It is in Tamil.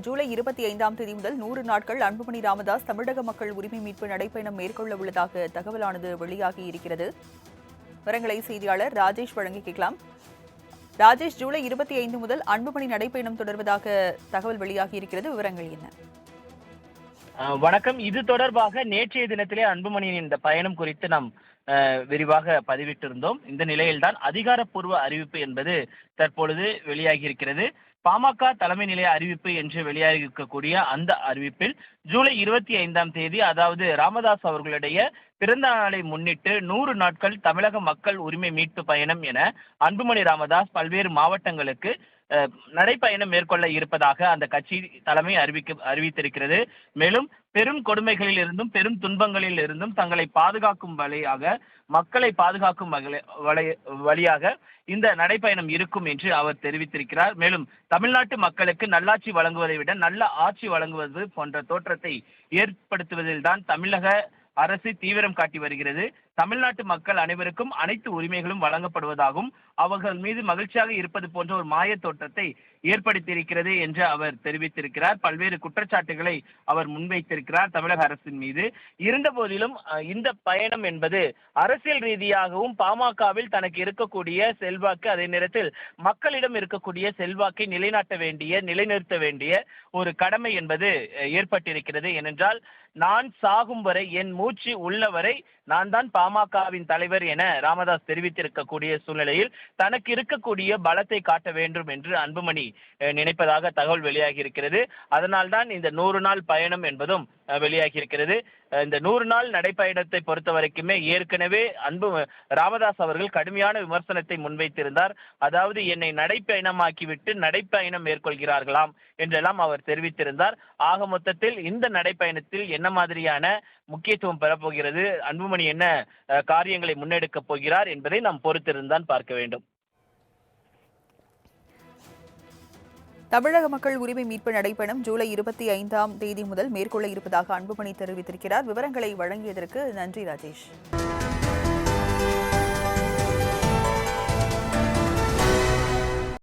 ஜூலை இருபத்தி ஐந்தாம் தேதி முதல் நூறு நாட்கள் அன்புமணி ராமதாஸ் தமிழக மக்கள் உரிமை மீட்பு நடைப்பயணம் மேற்கொள்ள உள்ளதாக தகவலானது வெளியாகி இருக்கிறது. விவரங்களை செய்தியாளர் ராஜேஷ் வழங்கி கேட்கலாம். ராஜேஷ் ஜூலை இருபத்தி ஐந்து முதல் அன்புமணி நடைப்பயணம் தொடர்வதாக தகவல் வெளியாகி இருக்கிறது. விவரங்கள் என்ன? வணக்கம். இது தொடர்பாக நேற்றைய தினத்திலே அன்புமணியின் இந்த பயணம் குறித்து நாம் விரிவாக பதிவிட்டிருந்தோம். இந்த நிலையில்தான் அதிகாரப்பூர்வ அறிவிப்பு என்பது தற்பொழுது வெளியாகி இருக்கிறது பாமக தலைமை நிலைய அறிவிப்பு என்று வெளியாகி இருக்கக்கூடிய அந்த அறிவிப்பில் ஜூலை இருபத்தி ஐந்தாம் தேதி அதாவது ராமதாஸ் அவர்களுடைய பிறந்த நாளை முன்னிட்டு நூறு நாட்கள் தமிழக மக்கள் உரிமை மீட்பு பயணம் என அன்புமணி ராமதாஸ் பல்வேறு மாவட்டங்களுக்கு நடைப்பயணம் மேற்கொள்ள இருப்பதாக அந்த கட்சி தலைமை அறிவிக்க அறிவித்திருக்கிறது. மேலும் பெரும் கொடுமைகளில் இருந்தும் பெரும் துன்பங்களில் இருந்தும் தங்களை பாதுகாக்கும் வழியாக மக்களை பாதுகாக்கும் வழியாக இந்த நடைப்பயணம் இருக்கும் என்று அவர் தெரிவித்திருக்கிறார். மேலும் தமிழ்நாட்டு மக்களுக்கு நல்லாட்சி வழங்குவதை விட நல்ல ஆட்சி வழங்குவது போன்ற தோற்றத்தை ஏற்படுத்துவதில் தான் தமிழக அரசு தீவிரம் காட்டி வருகிறது. தமிழ்நாட்டு மக்கள் அனைவருக்கும் அனைத்து உரிமைகளும் வழங்கப்படுவதாகவும் அவர்கள் மீது மகிழ்ச்சியாக இருப்பது போன்ற ஒரு மாய தோற்றத்தை ஏற்படுத்தியிருக்கிறது என்று அவர் தெரிவித்திருக்கிறார். பல்வேறு குற்றச்சாட்டுகளை அவர் முன்வைத்திருக்கிறார் தமிழக அரசின் மீது. இருந்த போதிலும் இந்த பயணம் என்பது அரசியல் ரீதியாகவும் பாமகவில் தனக்கு இருக்கக்கூடிய செல்வாக்கு அதே நேரத்தில் மக்களிடம் இருக்கக்கூடிய செல்வாக்கை நிலைநாட்ட வேண்டிய நிலைநிறுத்த வேண்டிய ஒரு கடமை என்பது ஏற்பட்டிருக்கிறது. ஏனென்றால் நான் சாகும் வரை என் மூச்சு உள்ளவரை நான் தான் பாமகவின் தலைவர் என ராமதாஸ் தெரிவித்திருக்கக்கூடிய சூழ்நிலையில் தனக்கு இருக்கக்கூடிய பலத்தை காட்ட வேண்டும் என்று அன்புமணி நினைப்பதாக தகவல் வெளியாகி இருக்கிறது. அதனால்தான் இந்த நூறு நாள் பயணம் என்பதும் வெளியாகி இருக்கிறது இந்த நூறு நாள் நடைப்பயணத்தை பொறுத்த வரைக்குமே ஏற்கனவே அன்பு ராமதாஸ் அவர்கள் கடுமையான விமர்சனத்தை முன்வைத்திருந்தார். அதாவது என்னை நடைப்பயணமாக்கிவிட்டு நடைப்பயணம் மேற்கொள்கிறார்களாம் என்றெல்லாம் அவர் தெரிவித்திருந்தார். ஆக மொத்தத்தில் இந்த நடைப்பயணத்தில் என்ன மாதிரியான முக்கியத்துவம் பெறப்போகிறது? அன்புமணி என்ன காரியங்களை முன்னெடுக்கப் போகிறார் என்பதை நாம் பொறுத்திருந்தான் பார்க்க வேண்டும். தமிழக மக்கள் உரிமை மீட்பு நடைபெறும் ஜூலை இருபத்தி ஐந்தாம் தேதி முதல் மேற்கொள்ள இருப்பதாக அன்புமணி தெரிவித்திருக்கிறார். விவரங்களை வழங்கியதற்கு நன்றி ராஜேஷ்.